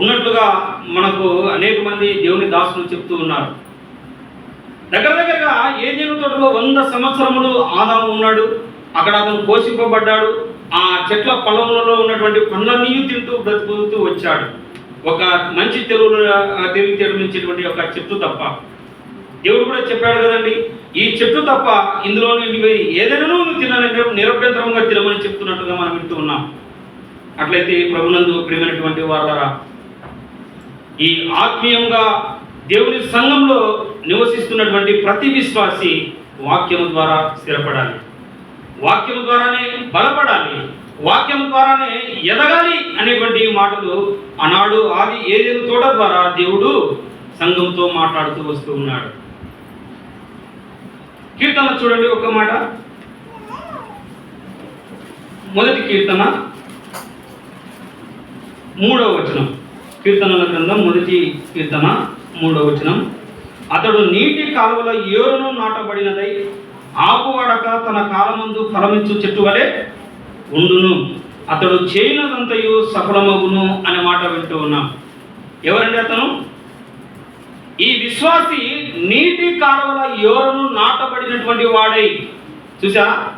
ఉన్నట్లుగా మనకు అనేక మంది దేవుని దాసులు చెప్తూ ఉన్నారు. దగ్గర దగ్గరగా ఏ తోటలో వంద సంవత్సరములు ఆదాము ఉన్నాడు అక్కడ అతను పోషింపబడ్డాడు ఆ చెట్ల పొలంలో ఉన్నటువంటి పండ్లన్నీ తింటూ బ్రతుకుతూ వచ్చాడు. ఒక మంచి తెలుగు తెలివి తెరమించేటువంటి ఒక చెట్టు తప్ప. దేవుడు కూడా చెప్పాడు కదండి ఈ చెట్టు తప్ప ఇందులో నుండి ఏదైనా నువ్వు తినని నిరభ్యంతరంగా తినమని చెప్తున్నట్టుగా మనం వింటూ ఉన్నాం. అట్లయితే ప్రభునందు ప్రియమైనటువంటి వాళ్ళరా ఈ ఆత్మీయంగా దేవుని సంఘంలో నివసిస్తున్నటువంటి ప్రతి విశ్వాసి వాక్యం ద్వారా స్థిరపడాలి. వాక్యం ద్వారానే బలపడాలి. వాక్యం ద్వారానే ఎదగాలి అనేటువంటి మాటలు ఆనాడు ఆది ఏదేను తోట ద్వారా దేవుడు సంఘంతో మాట్లాడుతూ వస్తూ ఉన్నాడు. కీర్తన చూడండి ఒక మాట. మొదటి కీర్తన. మూడవ వచనం. కీర్తనల గ్రంథం మొదటి కీర్తన మూడవ వచనం. అతడు నీటి కాలువల ఏరును నాటబడినదై ఆకువాడక తన కాలమందు ఫలమించు చెట్టు వలె ఉండును. అతడు చేయనదంతయు సఫలమగును అనే మాట వింటూ ఉన్నాం. ఎవరండి అతను? ఈ విశ్వాసి నీటి కాలువల యోరను నాటబడినటువంటి వాడై. చూసా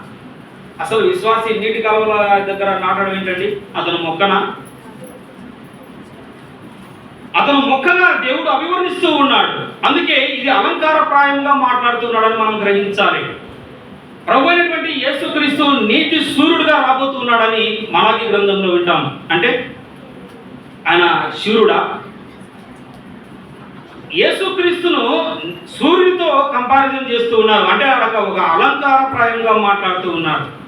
అసలు విశ్వాసి నీటి కాలువల దగ్గర నాటడం ఏంటండి? అతను మొక్కన? అతను మొక్కగా దేవుడు అభివర్ణిస్తూ ఉన్నాడు. అందుకే ఇది అలంకారప్రాయంగా మాట్లాడుతున్నాడని మనం గ్రహించాలి. ప్రభు అయినటువంటి యేసుక్రీస్తు నీతి సూర్యుడుగా రాబోతున్నాడని మనకి గ్రంథంలో వింటాం. అంటే ఆయన శూరుడా? యేసుక్రీస్తును సూర్యుడితో కంపారిజన్ చేస్తూ ఉన్నారు. అంటే అక్కడ ఒక అలంకారప్రాయంగా మాట్లాడుతూ ఉన్నారు.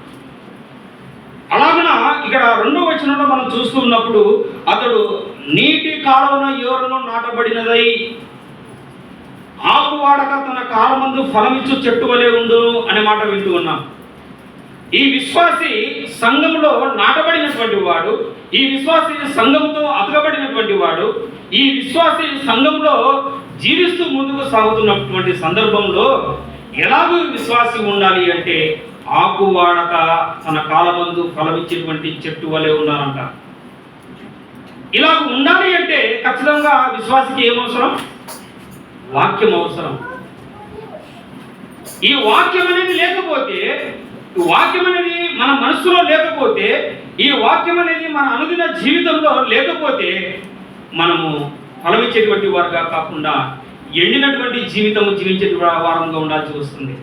అలాగన ఇక్కడ రెండో వచనంలో మనం చూస్తూ ఉన్నప్పుడు అతడు నీటి కాలువన యోరను నాటబడినదై ఆకు వాడక తన కాలమందు ఫలమిచ్చు చెట్టు వలె ఉండు అనే మాట వింటూ ఉన్నాం. ఈ విశ్వాసి సంఘంలో నాటబడినటువంటి వాడు ఈ విశ్వాసి సంఘంతో అతకబడినటువంటి వాడు ఈ విశ్వాసి సంఘంలో జీవిస్తూ ముందుకు సాగుతున్నటువంటి సందర్భంలో ఎలాగూ విశ్వాసి ఉండాలి అంటే ఆకు వాడక తన కాలమందు ఫలమిచ్చేటువంటి చెట్టు వలె ఉన్నారంట ఇలా ఉండాలి అంటే ఖచ్చితంగా విశ్వాసికి ఏమవసరం? వాక్యం అవసరం. ఈ వాక్యం అనేది లేకపోతే వాక్యం అనేది మన మనసులో లేకపోతే ఈ వాక్యం అనేది మన అనుదిన జీవితంలో లేకపోతే మనము ఫలమిచ్చేటువంటి వారుగా కాకుండా ఎండినటువంటి జీవితం జీవించే వారంగా ఉండాల్సి వస్తుంది.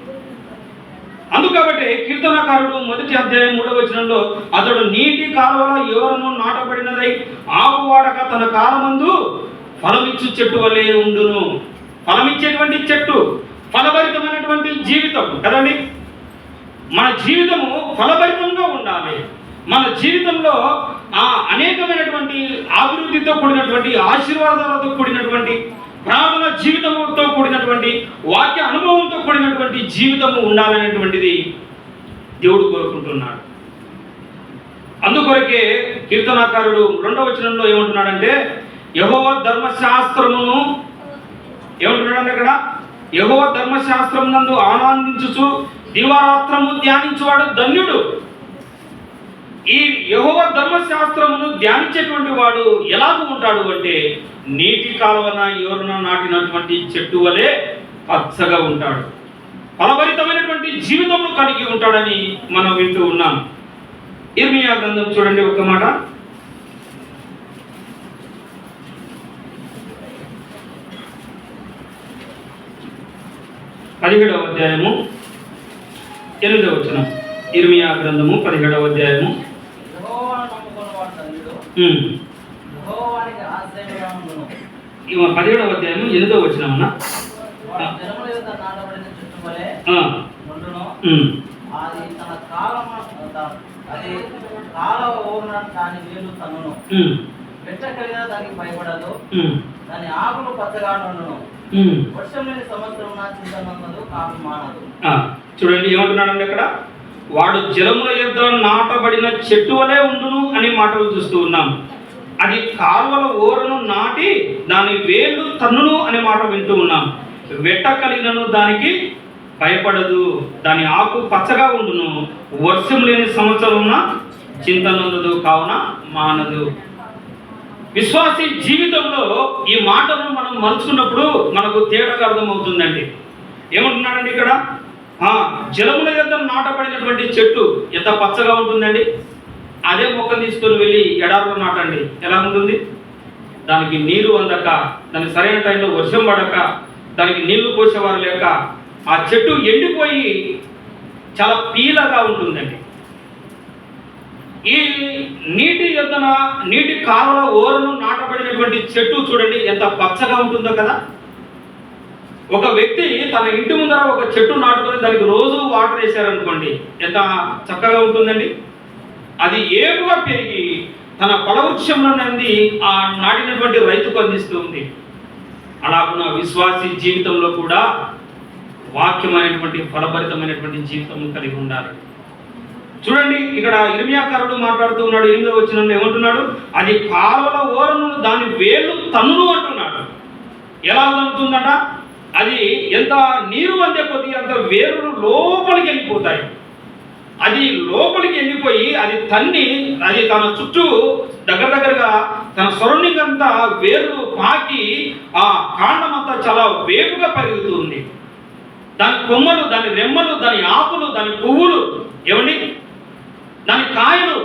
అందుకబట్టే కీర్తనకారుడు మొదటి అధ్యాయం మూడవ వచనంలో అతడు నీటి కాలువల యోరను నాటబడినదై ఆకువాడక తన కాలమందు ఫలమిచ్చు చెట్టు వలె ఉండును. ఫలమిచ్చేటువంటి చెట్టు ఫలభరితమైనటువంటి జీవితం కదండి? మన జీవితము ఫలభరితంగా ఉండాలి. మన జీవితంలో ఆ అనేకమైనటువంటి అభివృద్ధితో కూడినటువంటి ఆశీర్వాదాలతో కూడినటువంటి ప్రార్థన జీవితంతో కూడినటువంటి వాక్య అనుభవంతో కూడినటువంటి జీవితము ఉండాలనేటువంటిది దేవుడు కోరుకుంటున్నాడు. అందుకొరకే కీర్తనాకారుడు రెండవ వచనంలో ఏమంటున్నాడంటే యహోవ ధర్మశాస్త్రమును ఏమంటున్నాడు అక్కడ? యహోవ ధర్మశాస్త్రం నందు ఆనందించుచు దివారాత్రము ధ్యానించువాడు ధన్యుడు. ఈ యహోవ ధర్మశాస్త్రమును ధ్యానించేటువంటి వాడు ఎలాగ ఉంటాడు అంటే నీటి కాలువన ఎవరున నాటినటువంటి చెట్టు వలె పచ్చగా ఉంటాడు. ఫలభరితమైనటువంటి జీవితమును కలిగి ఉంటాడని మనం వింటూ ఉన్నాం. ఇర్మియా గ్రంథం చూడండి ఒక మాట. పదిహేడవ అధ్యాయము ఎనిమిదవ వచనం. ఇర్మియా గ్రంథము పదిహేడవ అధ్యాయము వలె ఆ, ఉండును. ఉమ్, అది తన కాలమ అది ఊరిన దాని వేలు కలిగిన దానికి భయపడదు. దాని ఆకులు పచ్చగా నుండును. వర్షం లేని సంవత్సరం నా కాపు మానదు. చూడండి ఏమంటున్నాడండి అక్కడ? వాడు జలముల యొద్ద నాటబడిన చెట్టు వలె ఉండును అనే మాటలు చూస్తూ ఉన్నాం. అది కాలువల ఓరను నాటి దాని వేళ్ళు తన్నును అనే మాట వింటూ ఉన్నాం. వెట్ట కలిగినను దానికి భయపడదు. దాని ఆకు పచ్చగా ఉండును. వర్షం లేని సంవత్సరం చింతనుండదు కావున మానదు. విశ్వాసి జీవితంలో ఈ మాటను మనం మలుచుకున్నప్పుడు మనకు తేడాగా అర్థమవుతుందండి. ఏమంటున్నాడండి ఇక్కడ? జలముల యొక్క నాటబడినటువంటి చెట్టు ఎంత పచ్చగా ఉంటుందండి? అదే మొక్కను తీసుకొని వెళ్ళి ఎడారులో నాటండి. ఎలా ఉంటుంది? దానికి నీరు అందక దానికి సరైన టైంలో వర్షం పడక దానికి నీళ్ళు పోసేవారు లేక ఆ చెట్టు ఎండిపోయి చాలా పీలగా ఉంటుందండి. ఈ నీటి ఎద్దున నీటి కాలువల ఓరను నాటబడినటువంటి చెట్టు చూడండి ఎంత పచ్చగా ఉంటుందో కదా? ఒక వ్యక్తి తన ఇంటి ముందర ఒక చెట్టు నాటుకొని దానికి రోజు వాటర్ వేశారనుకోండి ఎంత చక్కగా ఉంటుందండి? అది ఏపుగా పెరిగి తన ఫలవృక్షంలో నంది ఆ నాటినటువంటి రైతుకు అందిస్తుంది అలాగున విశ్వాసి జీవితంలో కూడా వాక్యమైనటువంటి ఫలభరితమైనటువంటి జీవితం కలిగి ఉండాలి. చూడండి ఇక్కడ ఇర్మియాకారుడు మాట్లాడుతూ ఉన్నాడు ఎనిమిదో వచ్చిన ఏమంటున్నాడు? అది కాలువల ఓరను దాని వేలు తన్నును అంటున్నాడు. ఎలా తన్నుతుందట? అది ఎంత నీరు అందే కొద్ది అంత వేరులు లోపలికి వెళ్ళిపోతాయి. అది లోపలికి వెళ్ళిపోయి అది తన్ని అది తన చుట్టూ దగ్గర దగ్గరగా తన సరౌండింగ్ అంతా వేర్లు పాకి ఆ కాండం అంతా చాలా వేపుగా పెరుగుతుంది. దాని కొమ్మలు దాని రెమ్మలు దాని ఆకులు దాని పువ్వులు ఏమండి? దాని కాయలు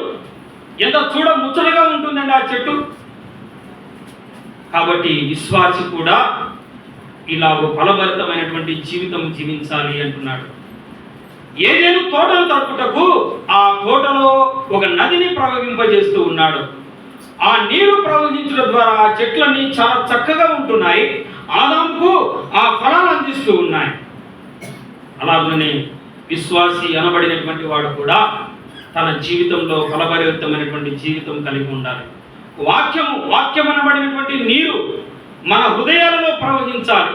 ఎంత చూడ ముచ్చటగా ఉంటుందండి ఆ చెట్టు. కాబట్టి విశ్వాసి కూడా ఇలా ఒక ఫలభరితమైనటువంటి జీవితం జీవించాలి అంటున్నాడు. ఏదేను తోటను తడుపుటకు ఆ తోటలో ఒక నదిని ప్రవహింపజేస్తూ ఉన్నాడు. ఆ నీరు ప్రవహించడం ద్వారా ఆ చెట్లన్నీ చాలా చక్కగా ఉంటున్నాయి. ఆదాంకు ఆ ఫలాలు అందిస్తూ ఉన్నాయి. అలాగనే విశ్వాసి అనబడినటువంటి వాడు కూడా తన జీవితంలో ఫలభరితమైనటువంటి జీవితం కలిగి ఉండాలి. వాక్యము వాక్యం అనబడినటువంటి నీరు మన హృదయాలలో ప్రవహించాలి.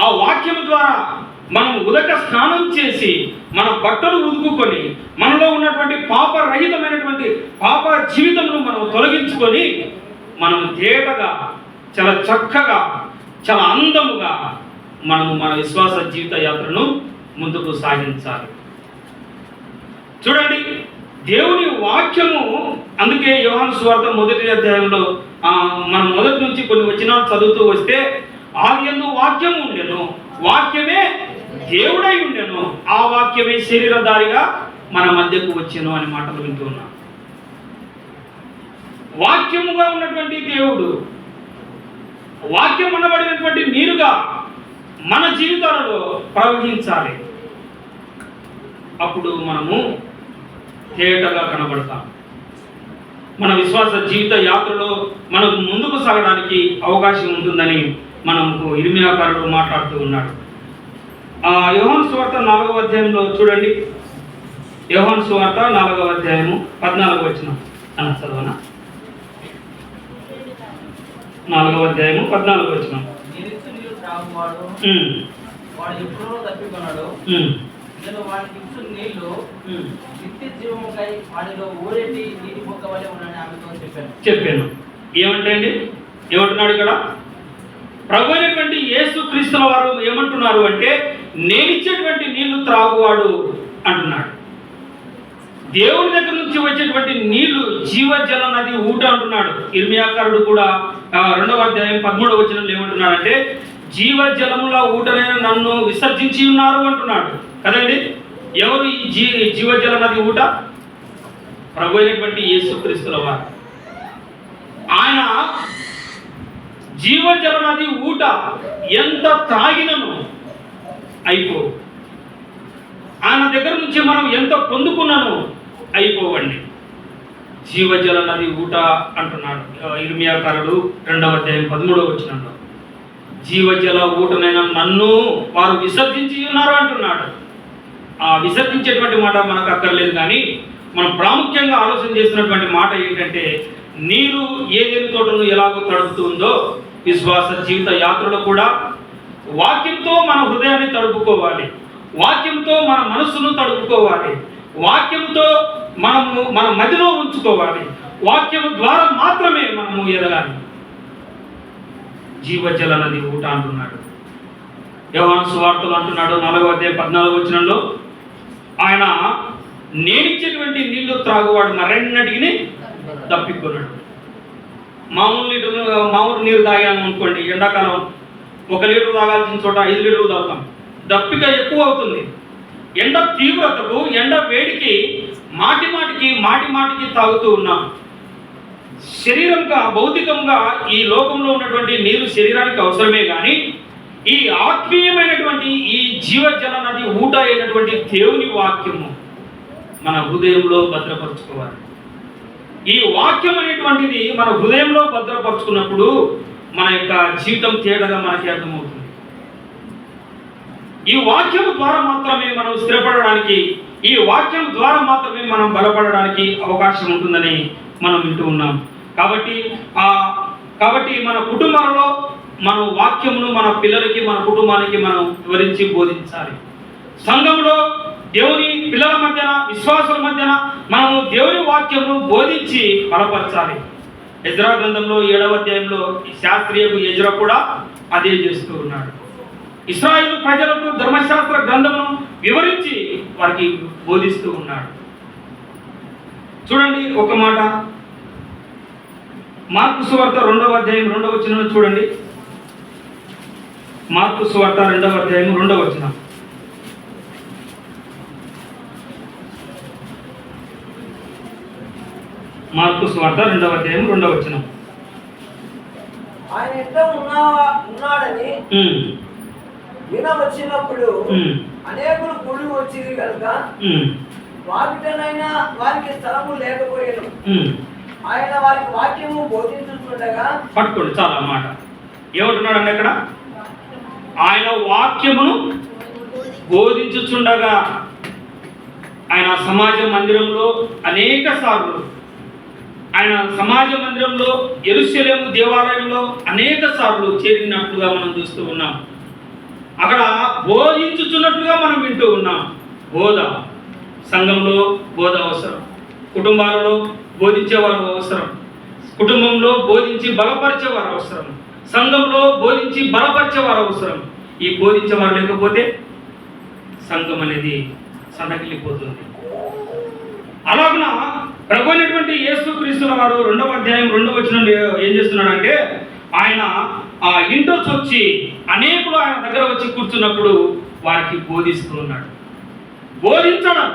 ఆ వాక్యం ద్వారా మనం ఉదక స్నానం చేసి మన బట్టలు ఉదుకుకొని మనలో ఉన్నటువంటి పాపరహితమైనటువంటి పాప జీవితమును మనం తొలగించుకొని మనం తేటగా చాలా చక్కగా చాలా అందముగా మనము మన విశ్వాస జీవిత యాత్రను ముందుకు సాగించాలి. చూడండి దేవుని వాక్యము అందుకే యోహాను స్వార్థ మొదటి అధ్యాయంలో మనం మొదటి నుంచి కొన్ని వచనాలు చదువుతూ వస్తే ఆది వాక్యం ఉండెను వాక్యమే దేవుడై ఉండెను ఆ వాక్యమే శరీరధారిగా మన మధ్యకు వచ్చెను అనే మాటలు వింటూ ఉన్నాం. వాక్యముగా ఉన్నటువంటి దేవుడు వాక్యం అనబడినటువంటి నీరుగా మన జీవితాలలో ప్రవహించాలి. అప్పుడు మనము తేటగా కనబడతాం. మన విశ్వాస జీవిత యాత్రలో మనకు ముందుకు సాగడానికి అవకాశం ఉంటుందని మనకు ఇరిమియాకారుడు మాట్లాడుతూ ఉన్నాడు. ఆ యోహాన్ సువార్త నాలుగవ అధ్యాయంలో చూడండి. యోహాన్ సువార్త నాలుగవ అధ్యాయము పద్నాలుగు వచ్చిన అన్న చదవనా? నాలుగవ అధ్యాయము పద్నాలుగు వచ్చిన. నేను వాడికి ఇచ్చు నీళ్ళు నిత్య జీవముకై వాడిలో ఊరేటి నీటి మొక్క వలె ఉన్నాడని ఆమెతో చెప్పాను. చెప్పాను. ఏమంటే అండి ఏమంటున్నాడు ఇక్కడ? ప్రభు అయినటువంటి యేసు క్రీస్తుల వారు ఏమంటున్నారు అంటే నేనిచ్చేటువంటి నీళ్ళు త్రాగువాడు అంటున్నాడు. దేవుని దగ్గర నుంచి వచ్చేటువంటి నీళ్ళు జీవజల నది ఊట అంటున్నాడు. ఇర్మియాకారుడు కూడా రెండవ అధ్యాయం పదమూడవ వచనంలో ఏమంటున్నాడంటే జీవజలముల ఊటనే నన్ను విసర్జించి ఉన్నారు అంటున్నాడు. కదండి? ఎవరు ఈ జీ జీవజల నది ఊట? ప్రభు అయినటువంటి యేసుక్రీస్తుల వారు ఆయన జీవజల నది ఊట ఎంత త్రాగినను అయిపో ఆయన దగ్గర నుంచి మనం ఎంత పొందుకున్నాను అయిపోవండి. జీవజల నది ఊట అంటున్నాడు ఇరుమియాకారుడు ఇర్మియాకారుడు రెండవ అధ్యాయం పదమూడవ వచ్చినంలో జీవజల ఊటనైనా నన్ను వారు విసర్జించి ఉన్నారు అంటున్నాడు. విసర్జించేటువంటి మాట మనకు అక్కర్లేదు కానీ మనం ప్రాముఖ్యంగా ఆలోచన చేస్తున్నటువంటి మాట ఏంటంటే నీరు ఏదేని తోటను ఎలాగో తడుపుతుందో విశ్వాస జీవిత యాత్రలో కూడా వాక్యంతో మన హృదయాన్ని తడుపుకోవాలి. వాక్యంతో మన మనస్సును తడుపుకోవాలి. వాక్యంతో మనము మన మదిలో ఉంచుకోవాలి. వాక్యం ద్వారా మాత్రమే మనము ఎదగాలి. జీవజల నది ఊట అంటున్నాడు. యోహాను సువార్తలు అంటున్నాడు నాలుగో అధ్యాయం పద్నాలుగు వచ్చినంలో ఆయన నేనిచ్చేటువంటి నీళ్ళు త్రాగువాడు మరెన్నటికి తప్పికొన్నాడు మామూలు లీటర్ మామూలు నీరు తాగాము అనుకోండి ఎండాకాలం ఒక లీటర్ తాగాల్సిన చోట ఐదు లీటర్లు తాగుతాం. దప్పిక ఎక్కువ అవుతుంది. ఎండ తీవ్రతకు ఎండ వేడికి మాటి మాటికి మాటి మాటికి తాగుతూ ఉన్నాం. శరీరంగా భౌతికంగా ఈ లోకంలో ఉన్నటువంటి నీరు శరీరానికి అవసరమే కానీ ఈ ఆత్మీయమైనటువంటి ఈ జీవజల నది ఊట అయినటువంటి దేవుని వాక్యము మన హృదయంలో భద్రపరచుకోవాలి. ఈ వాక్యం అనేటువంటిది మన హృదయంలో భద్రపరుచుకున్నప్పుడు మన యొక్క జీవితం తేడాగా మనకి అర్థమవుతుంది. ఈ వాక్యం ద్వారా మాత్రమే మనం స్థిరపడడానికి ఈ వాక్యం ద్వారా మాత్రమే మనం బలపడడానికి అవకాశం ఉంటుందని మనం వింటూ ఉన్నాం. కాబట్టి ఆ కాబట్టి మన కుటుంబాలలో మన వాక్యమును మన పిల్లలకి మన కుటుంబానికి మనం వివరించి బోధించాలి. సంఘంలో దేవుని పిల్లల మధ్యన విశ్వాసుల మధ్యన మనము దేవుని వాక్యమును బోధించి బలపరచాలి. ఎజ్రా గ్రంథంలో ఏడవ అధ్యాయంలో ఈ శాస్త్రీయకు ఎజ్రా కూడా అదే చేస్తూ ఉన్నాడు. ఇస్రాయిల్ ప్రజలకు ధర్మశాస్త్ర గ్రంథమును వివరించి వారికి బోధిస్తూ ఉన్నాడు. చూడండి ఒక మాట. మార్పు సువార్త రెండవ అధ్యాయం రెండవ చిన్న చూడండి. మార్పు సువార్త రెండవ అధ్యాయం రెండవ వచనం. మార్పు సువార్త రెండవ అధ్యాయం రెండవ వచనం. ఆయన ఎంత ఉన్నా ఉన్నాడని విన వచ్చినప్పుడు అనేకులు కూడి వచ్చింది కనుక వాకిటనైనా వారికి స్థలము లేకపోయాను. ఆయన వారికి వాక్యము బోధించుతుండగా పట్టుకోండి చాలా మాట. ఏమంటున్నాడండి అక్కడ? ఆయన వాక్యమును బోధించుచుండగా ఆయన సమాజ మందిరంలో అనేక సార్లు ఆయన సమాజ మందిరంలో ఎరుశలేము దేవాలయంలో అనేక సార్లు చేరినట్లుగా మనం చూస్తూ ఉన్నాం. అక్కడ బోధించుచున్నట్లుగా మనం వింటూ ఉన్నాం. బోధ సంఘంలో బోధ అవసరం. కుటుంబాలలో బోధించేవారు అవసరం. కుటుంబంలో బోధించి బలపరిచేవారు అవసరం. సంఘంలో బోధించి బలపరిచేవారు అవసరం. ఈ బోధించేవారు లేకపోతే సంఘం అనేది సన్నగిల్లిపోతుంది. అలాగున ప్రభు అయినటువంటి యేసుక్రీస్తుల వారు రెండవ అధ్యాయం రెండవ వచ్చిన ఏం చేస్తున్నాడంటే ఆయన ఆ ఇంట్లో వచ్చి అనేకులు ఆయన దగ్గర వచ్చి కూర్చున్నప్పుడు వారికి బోధిస్తూ ఉన్నాడు. బోధించడం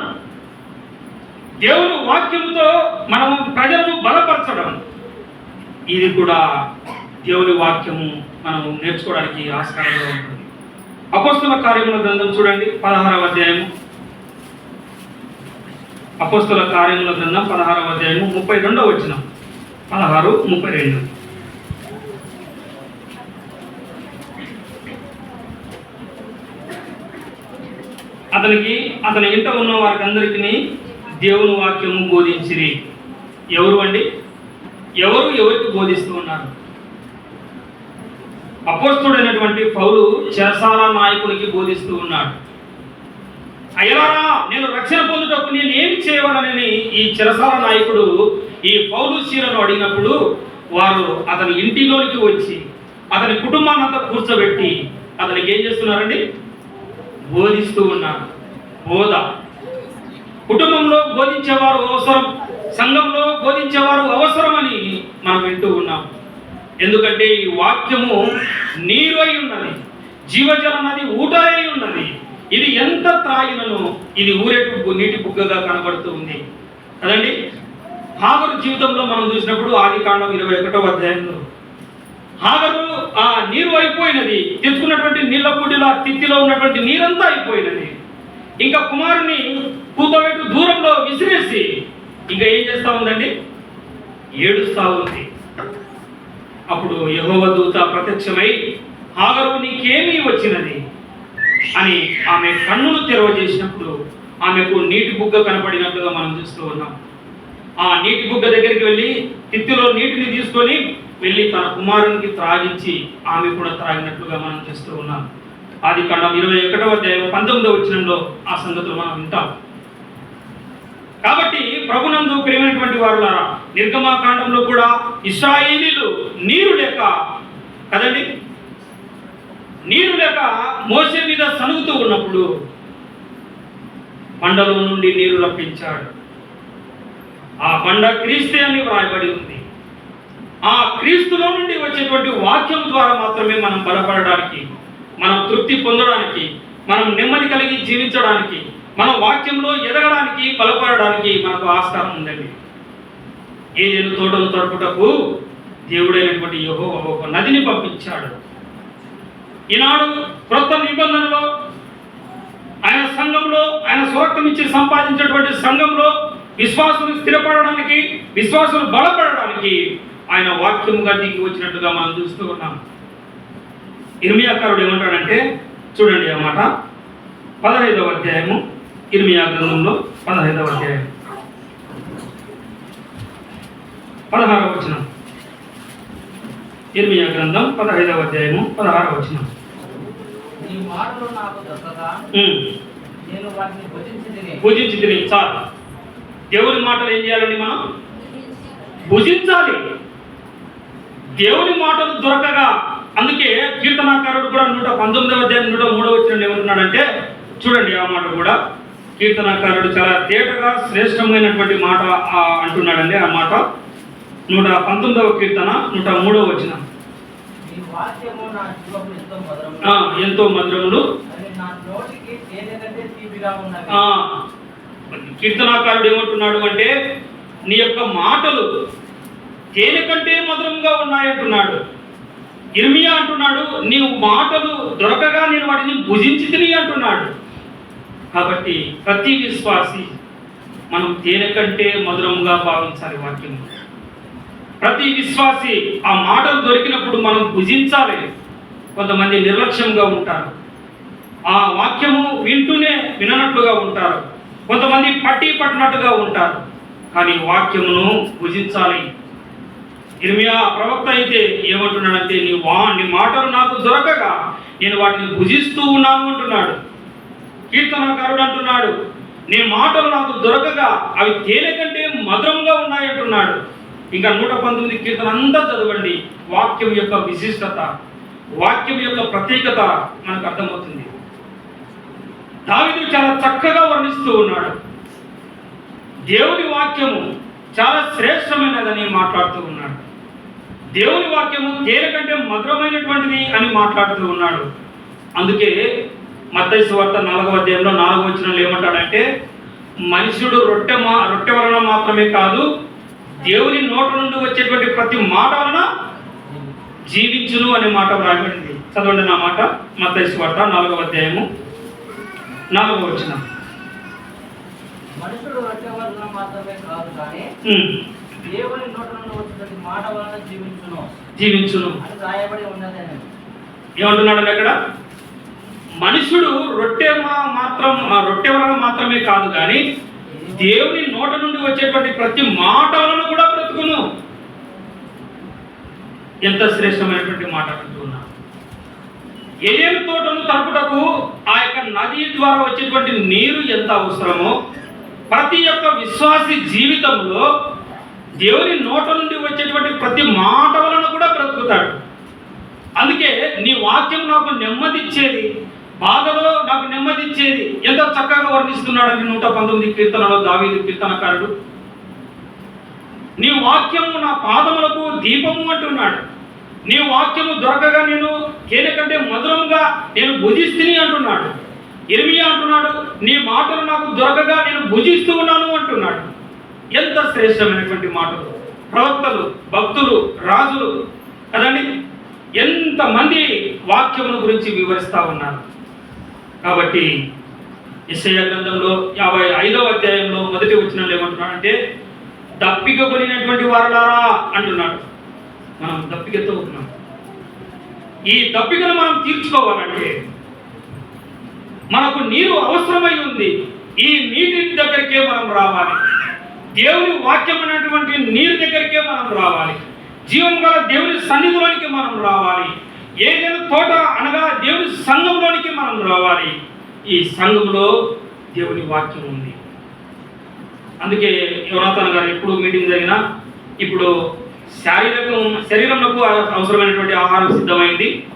దేవుని వాక్యముతో మనం ప్రజలను బలపరచడం ఇది కూడా దేవుని వాక్యము మనం నేర్చుకోవడానికి ఆస్కారంగా ఉంటుంది. అపోస్తుల కార్యముల గ్రంథం చూడండి పదహారవ అధ్యాయము. అపోస్తుల కార్యముల గ్రంథం పదహారవ అధ్యాయము ముప్పై రెండవ వచ్చిన పదహారు ముప్పై రెండు. అతనికి అతని ఇంట ఉన్న వారికందరికీ దేవుని వాక్యము బోధించిరి. ఎవరు అండి? ఎవరు ఎవరికి బోధిస్తూ ఉన్నారు? అపోస్తుడైనటువంటి పౌలు చెరసాల నాయకునికి బోధిస్తూ ఉన్నాడు. అయ్యారా నేను రక్షణ పొందుటకు నేను ఏమి చేయవాలని ఈ చెరసాల నాయకుడు ఈ పౌలు శీలను అడిగినప్పుడు వారు అతని ఇంటిలోనికి వచ్చి అతని కుటుంబాన్ని అంతా కూర్చోబెట్టి అతనికి ఏం చేస్తున్నారండి? బోధిస్తూ ఉన్నారు. బోధ. కుటుంబంలో బోధించేవారు అవసరం సంఘంలో బోధించేవారు అవసరమని మనం వింటూ ఉన్నాం. ఎందుకంటే ఈ వాక్యము నీరు అయి ఉన్నది జీవజల నది ఊట అయి ఉన్నది. ఇది ఎంత త్రాగినను ఇది ఊరేపు నీటి బుగ్గగా కనబడుతూ ఉంది. కదండి? హాగరు జీవితంలో మనం చూసినప్పుడు ఆది కాండం ఇరవై ఒకటో అధ్యాయంలో హాగరు ఆ నీరు అయిపోయినది తెచ్చుకున్నటువంటి నీళ్ళ బుడ్డిలో ఆ తిత్తిలో ఉన్నటువంటి నీరంతా అయిపోయినది. ఇంకా కుమారుని కూతబెట్టు దూరంలో విసిరేసి ఇంకా ఏం చేస్తా ఉందండి? ఏడుస్తా ఉంది. అప్పుడు యహోవ దూత ప్రత్యక్షమై హాగరు నీకేమీ వచ్చినది? అని ఆమె కన్నులు తెరవజేసినప్పుడు ఆమెకు నీటి బుగ్గ కనపడినట్లుగా మనం చూస్తూ ఉన్నాం. ఆ నీటి బుగ్గ దగ్గరికి వెళ్ళి తిత్తిలో నీటిని తీసుకొని వెళ్ళి తన కుమారునికి త్రాగించి ఆమె కూడా త్రాగినట్లుగా మనం చేస్తూ ఉన్నాం. ఆది కాండం ఇరవై ఒకటవ అధ్యాయం పంతొమ్మిదవ వచనంలో ఆ సంగతులు మనం వింటాం. కాబట్టి ప్రభునందు ప్రేమైనటువంటి వారులారా నిర్గమాకాండంలో కూడా ఇస్రాయేలీలు నీరు లేక కదండి? నీరు లేక మోసే మీద సనుగుతూ ఉన్నప్పుడు బండలో నుండి నీరు లభించాడు. ఆ బండ క్రీస్తే అని వ్రాయబడి ఉంది. ఆ క్రీస్తులో నుండి వచ్చేటువంటి వాక్యం ద్వారా మాత్రమే మనం బలపడడానికి మనం తృప్తి పొందడానికి మనం నెమ్మది కలిగి జీవించడానికి మన వాక్యంలో ఎదగడానికి బలపడడానికి మనకు ఆస్కారం ఉందండి. ఏదేను తోటలు తడుపుటకు దేవుడైనటువంటి యహో ఒక నదిని పంపించాడు. ఈనాడు క్రొత్త నిబంధనలో ఆయన సంఘంలో ఆయన స్వార్థం ఇచ్చి సంపాదించినటువంటి సంఘంలో విశ్వాసులు స్థిరపడడానికి విశ్వాసులు బలపడడానికి ఆయన వాక్యముగా దిగి వచ్చినట్టుగా మనం చూస్తూ ఉన్నాం. ఇర్మియాకారుడు ఏమంటాడంటే చూడండి అన్నమాట పదహైదవ అధ్యాయము ఇర్మియా గ్రంథంలో పదహైదవ అధ్యాయం పదహారవ వచనం ఇర్మియా గ్రంథం పదహైదవ అధ్యాయము పదహారవ వచనం భుజించి తిని చాలు. దేవుని మాటలు ఏం చేయాలండి మనం? భుజించాలి. దేవుని మాటలు దొరకగా అందుకే కీర్తనాకారుడు కూడా నూట పంతొమ్మిదవ అధ్యాయం నూట మూడవ వచ్చిన ఏమంటున్నాడంటే చూడండి ఆ మాట కూడా. కీర్తనాకారుడు చాలా తేటగా శ్రేష్టమైనటువంటి మాట అంటున్నాడండి. ఆ మాట నూట పంతొమ్మిదవ కీర్తన నూట మూడవ వచ్చిన నీ నా ఎంతో మధురములు. నా కీర్తనాకారుడు ఏమంటున్నాడు అంటే నీ యొక్క మాటలు తేనె కంటే మధురంగా ఉన్నాయంటున్నాడు ఇర్మియా అంటున్నాడు నీవు మాటలు దొరకగా నేను వాటిని భుజించి తిని అంటున్నాడు. కాబట్టి ప్రతి విశ్వాసి మనం తేనె కంటే మధురంగా భావించాలి వాక్యం. ప్రతి విశ్వాసి ఆ మాటలు దొరికినప్పుడు మనం భుజించాలి. కొంతమంది నిర్లక్ష్యంగా ఉంటారు. ఆ వాక్యము వింటూనే విననట్లుగా ఉంటారు. కొంతమంది పట్టి పట్టినట్టుగా ఉంటారు. కానీ వాక్యమును భుజించాలి. ఇర్మియా ప్రవక్త అయితే ఏమంటున్నాడంటే నీ వా నీ మాటలు నాకు దొరకగా నేను వాటిని భుజిస్తూ ఉన్నాను అంటున్నాడు. కీర్తనకారుడు అంటున్నాడు నీ మాటలు నాకు దొరకగా అవి తేలికంటే మధురంగా ఉన్నాయంటున్నాడు ఇంకా నూట పంతొమ్మిది కీర్తన అంతా చదవండి. వాక్యం యొక్క విశిష్టత వాక్యం యొక్క ప్రత్యేకత మనకు అర్థమవుతుంది. దావిదు చాలా చక్కగా వర్ణిస్తూ ఉన్నాడు. దేవుని వాక్యము చాలా శ్రేష్టమైనదని మాట్లాడుతూ ఉన్నాడు. దేవుని వాక్యము తేలికంటే మధురమైనటువంటిది అని మాట్లాడుతూ ఉన్నాడు. అందుకే మత్తయి వార్త నాలుగవ అధ్యాయంలో నాలుగవ వచనంలో ఏమంటాడంటే మనుషుడు రొట్టె మా రొట్టె వలన మాత్రమే కాదు దేవుని నోట నుండి వచ్చేటువంటి ప్రతి మాట వలన జీవించును అనే మాట వ్రాయబడింది. చదవండి నా మాట. మత్తయి వార్త నాలుగవ అధ్యాయము నాలుగవ మనుషుడు రొట్టె వలన మాత్రమే కాదు కానీ ఉమ్, దేవుని నోట నుండి వచ్చినటువంటి మాట వలన జీవించును జీవించును. అని రాయబడి ఉన్నదే ఏమంటున్నాడు అక్కడ? మనుషుడు రొట్టె మా- మాత్రం ఆ రొట్టె వలన మాత్రమే కాదు కానీ దేవుని నోట నుండి వచ్చేటువంటి ప్రతి మాట వలన కూడా బ్రతుకును. ఎంత శ్రేష్టమైనటువంటి మాట అంటున్నా. తోటను తలుపుటకు ఆ యొక్క నది ద్వారా వచ్చేటువంటి నీరు ఎంత అవసరమో ప్రతి ఒక్క విశ్వాసి జీవితంలో దేవుని నోట నుండి వచ్చేటువంటి ప్రతి మాట వలన కూడా బ్రతుకుతాడు. అందుకే నీ వాక్యం నాకు నెమ్మదిచ్చేది. బాధలో నాకు నెమ్మదిచ్చేది. ఎంత చక్కగా వర్ణిస్తున్నాడని నూట పంతొమ్మిది కీర్తనలో దావీదు కీర్తనకారుడు. నీ వాక్యము నా పాదములకు దీపము అంటున్నాడు. నీ వాక్యము దొరకగా నేను కేనకంటే మధురంగా నేను భుజిస్తుని అంటున్నాడు. ఇరిమియా అంటున్నాడు నీ మాటలు నాకు దొరకగా నేను భుజిస్తూ ఉన్నాను అంటున్నాడు. ఎంత శ్రేష్టమైనటువంటి మాటలు. ప్రవక్తలు భక్తులు రాజులు. కదండి? ఎంతమంది వాక్యముల గురించి వివరిస్తూ ఉన్నారు. కాబట్టి ఇసయ గ్రంథంలో యాభై ఐదవ అధ్యాయంలో మొదటి వచ్చిన ఏమంటున్నాడంటే దప్పిక కొనినటువంటి వారలారా అంటున్నాడు. మనం దప్పికతో ఉన్నాం ఈ దప్పికను మనం తీర్చుకోవాలంటే మనకు నీరు అవసరమై ఉంది. ఈ నీటి దగ్గరికే మనం రావాలి. దేవుని వాక్యం అనేటువంటి నీరు దగ్గరికే మనం రావాలి. జీవం గల దేవుని సన్నిధిలోనికి మనం రావాలి. ఏదైనా తోట అనగా దేవుని సంఘంలోనికి మనం రావాలి. ఈ సంఘంలో దేవుని వాక్యం ఉంది. అందుకే యువనాథన్ గారు ఎప్పుడు మీటింగ్ జరిగినా ఇప్పుడు శారీరకం శరీరంలో అవసరమైనటువంటి ఆహారం సిద్ధమైంది.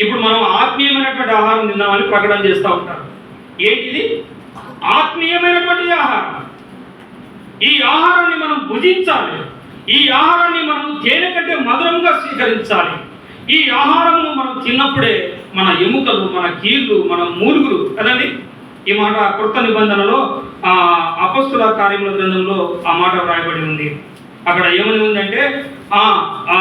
ఇప్పుడు మనం ఆత్మీయమైనటువంటి ఆహారం తిందామని ప్రకటన చేస్తూ ఉంటారు. ఏంటిది? ఆత్మీయమైనటువంటి ఆహారం. ఈ ఆహారాన్ని మనం భుజించాలి. ఈ ఆహారాన్ని మనం తేనె కంటే మధురంగా స్వీకరించాలి. ఈ ఆహారము మనం తిన్నప్పుడే మన ఎముకలు మన కీళ్ళు మన మూలుగులు కదండి? ఈ మాట కృత నిబంధనలో ఆ అపస్తుల కార్యముల గ్రంథంలో ఆ మాట వ్రాయబడి ఉంది. అక్కడ ఏమని ఉందంటే ఆ ఆ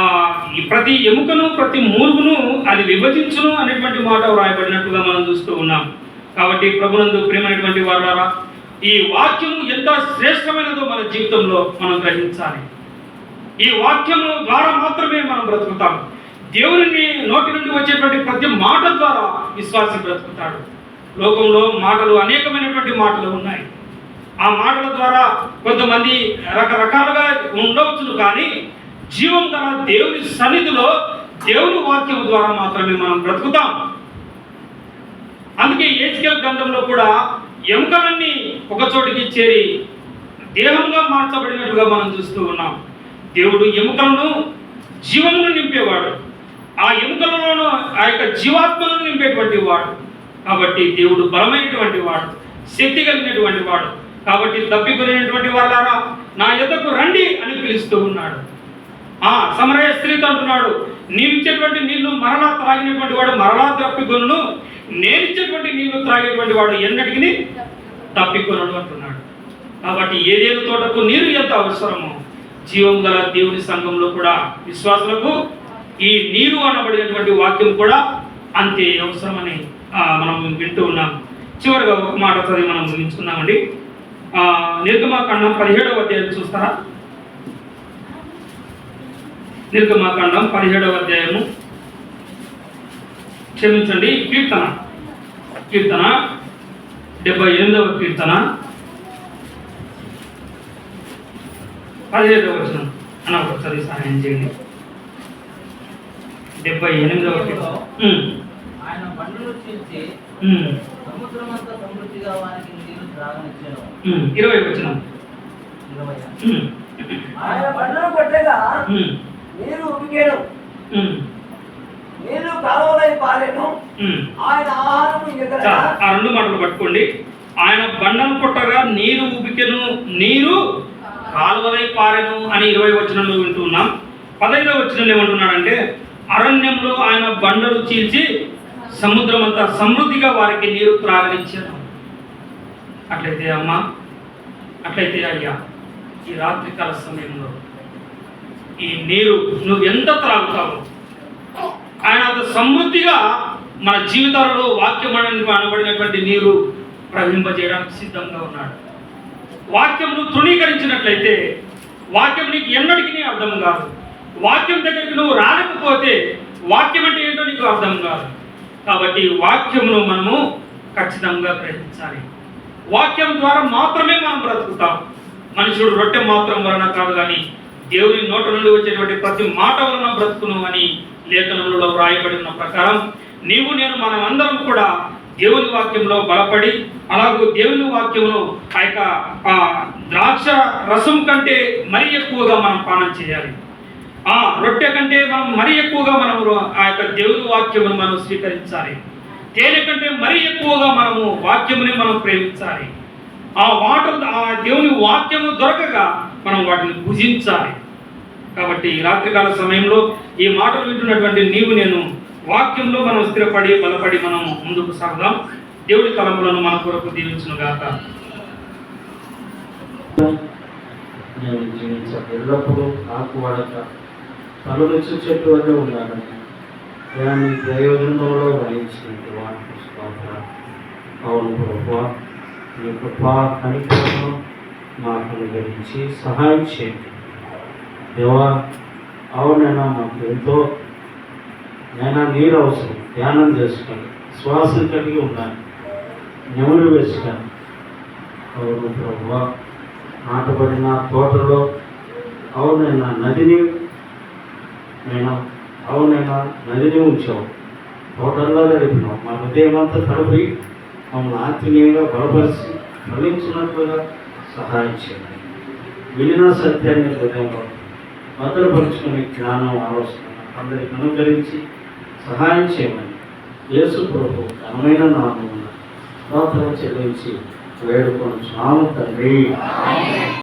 ప్రతి ఎముకను ప్రతి మూలుగును అది విభజించును అనేటువంటి మాట వ్రాయబడినట్టుగా మనం చూస్తూ ఉన్నాం. కాబట్టి ప్రభునందు ప్రేమైనటువంటి వారారా ఈ వాక్యము ఎంత శ్రేష్టమైనదో మన జీవితంలో మనం గ్రహించాలి. ఈ వాక్యము ద్వారా మాత్రమే మనం బ్రతుకుతాం దేవుని నోటి నుండి వచ్చేటువంటి ప్రతి మాట ద్వారా విశ్వాసి బ్రతుకుతాడు. లోకంలో మాటలు అనేకమైనటువంటి మాటలు ఉన్నాయి. ఆ మాటల ద్వారా కొంతమంది రకరకాలుగా ఉండవచ్చును కానీ జీవం గల దేవుని సన్నిధిలో దేవుని వాక్యం ద్వారా మాత్రమే మనం బ్రతుకుతాం. అందుకే ఏజ్కేల్ గ్రంథంలో కూడా ఎముకలన్నీ ఒక చోటికి చేరి దేహంగా మార్చబడినట్టుగా మనం చూస్తూ ఉన్నాం. దేవుడు ఎముకలను జీవమును నింపేవాడు. ఆ ఎముకలలోనూ ఆ యొక్క జీవాత్మను నింపేటువంటి వాడు. కాబట్టి దేవుడు బలమైనటువంటి వాడు శక్తి కలిగినటువంటి వాడు. కాబట్టి తప్పిపోయినటువంటి వాళ్ళారా నా ఎద్దకు రండి అని పిలుస్తూ ఉన్నాడు. ఆ సమరయ స్త్రీతో అంటున్నాడు నీవిచ్చేటువంటి నీళ్ళు మరలా త్రాగినటువంటి వాడు మరలా తప్పికొను నేనిచ్చేటువంటి నీళ్ళు త్రాగేటువంటి వాడు ఎన్నటికి తప్పికొనడు అంటున్నాడు. కాబట్టి ఏదేను తోటకు నీరు ఎంత అవసరమో జీవం గల దేవుని సంఘంలో కూడా విశ్వాసులకు ఈ నీరు అనబడినటువంటి వాక్యం కూడా అంతే అవసరమని మనం వింటూ ఉన్నాం. చివరిగా ఒక మాట చదివి మనం ముగించుకున్నామండి నిర్గమా నిర్గమాకాండం పదిహేడవ అధ్యాయం చూస్తారా? నిర్గమాకాండం పదిహేడవ అధ్యాయము. క్షమించండి కీర్తన. కీర్తన డెబ్బై ఎనిమిదవ కీర్తన. పదిహేడవ వచనం. అన్న ఒకసారి సహాయం చేయండి. డెబ్బై ఎనిమిదవ ఆయన బండ్లు చీల్చి ఉమ్, సముద్రమంతా సమృద్ధిగా వారికి నీరు త్రాగనిచ్చాను ఉమ్, ఇరవై ఉమ్, ఆయన బండలు కొట్టగా నీరు ఉడికేను. నీళ్ళు కాలువలై పారేను. ఆయన చాలు, ఆ రెండు మాటలు పట్టుకోండి. ఆయన బండను కొట్టగా నీరు ఉబికెను నీరు కాలువలై పారెను అని ఇరవై వచనంలో వింటున్నాం. పదహైదవ వచనంలో ఏమంటున్నాడంటే అరణ్యంలో ఆయన బండలు చీల్చి సముద్రం అంతా సమృద్ధిగా వారికి నీరు త్రాగనిచ్చాను అట్లయితే అమ్మా అట్లయితే అయ్యా ఈ రాత్రికాల సమయంలో ఈ నీరు నువ్వు ఎంత త్రాగుతావు? ఆయన అంత సమృద్ధిగా మన జీవితాలలో వాక్యం అనబడినటువంటి నీరు ప్రవహింపజేయడానికి సిద్ధంగా ఉన్నాడు. వాక్యమును తృణీకరించినట్లయితే వాక్యం నీకు ఎన్నటికీ అర్థం కాదు. వాక్యం దగ్గరికి నువ్వు రాలేకపోతే వాక్యం అంటే ఏంటో నీకు అర్థం కాదు. కాబట్టి వాక్యమును మనము ఖచ్చితంగా గ్రహించాలి. వాక్యం ద్వారా మాత్రమే మనం బ్రతుకుతాం. మనుషుడు రొట్టె మాత్రం వలన కాదు కానీ దేవుని నోట నుండి వచ్చేటువంటి ప్రతి మాట వలన బ్రతుకును అని లేఖనంలో వ్రాయబడి ఉన్న ప్రకారం నీవు నేను మనం అందరం కూడా దేవుని వాక్యంలో బలపడి అలాగే దేవుని వాక్యమును ఆ యొక్క ఆ ద్రాక్ష రసం కంటే మరీ ఎక్కువగా మనం పానం చేయాలి. ఆ రొట్టె కంటే మనం మరీ ఎక్కువగా మనం ఆ యొక్క దేవుని వాక్యమును మనం స్వీకరించాలి. తేనె కంటే మరీ ఎక్కువగా మనము వాక్యముని మనం ప్రేమించాలి. ఆ వాటర్ ఆ దేవుని వాక్యము దొరకగా మనం వాటిని భుజించాలి కాబట్టి ఈ రాత్రికాల సమయంలో ఈ మాటలు వింటున్నటువంటి నీవు నేను వాక్యంలో మనం స్థిరపడి బలపడి మనం ముందుకు సాగుదాం. దేవుడి తలములను మన కొరకు దీవించును గాక నేను జీవించాలి ఎల్లప్పుడూ నాకు వాడక తలొచ్చు చెట్టు వద్ద ఉండాలని దాని ప్రయోజనంలో వహించినట్టు వాటి స్తోత్రం. అవును ప్రభు మీ కృపా మాకు అనుగ్రహించి సహాయం చేయండి. దేవా అవునైనా మాకు ఎంతో నైనా నీరు అవసరం. ధ్యానం చేసుకోండి. శ్వాస కలిగి ఉండాలి. నెమరు వేసుకోండి. అవును ప్రభు నాటబడిన తోటలో అవునైనా నదిని నైనా? అవునైనా నదిని ఉంచావు. తోటల్లో గడిపినావు మా హృదయం తడిపి మమ్మల్ని ఆత్మీయంగా బలపరిచి ఫలించినట్లుగా సహాయం చేయాలి వినిన సత్యాన్ని హృదయంలో భద్రపరుచుకునే జ్ఞానం ఆలోచన అందరికి అనుకరించి సహాయం చేయమని యేసు ప్రభు ఘనమైన నామం ప్రార్థన చెల్లించి వేడుకొని స్వామి తండ్రి.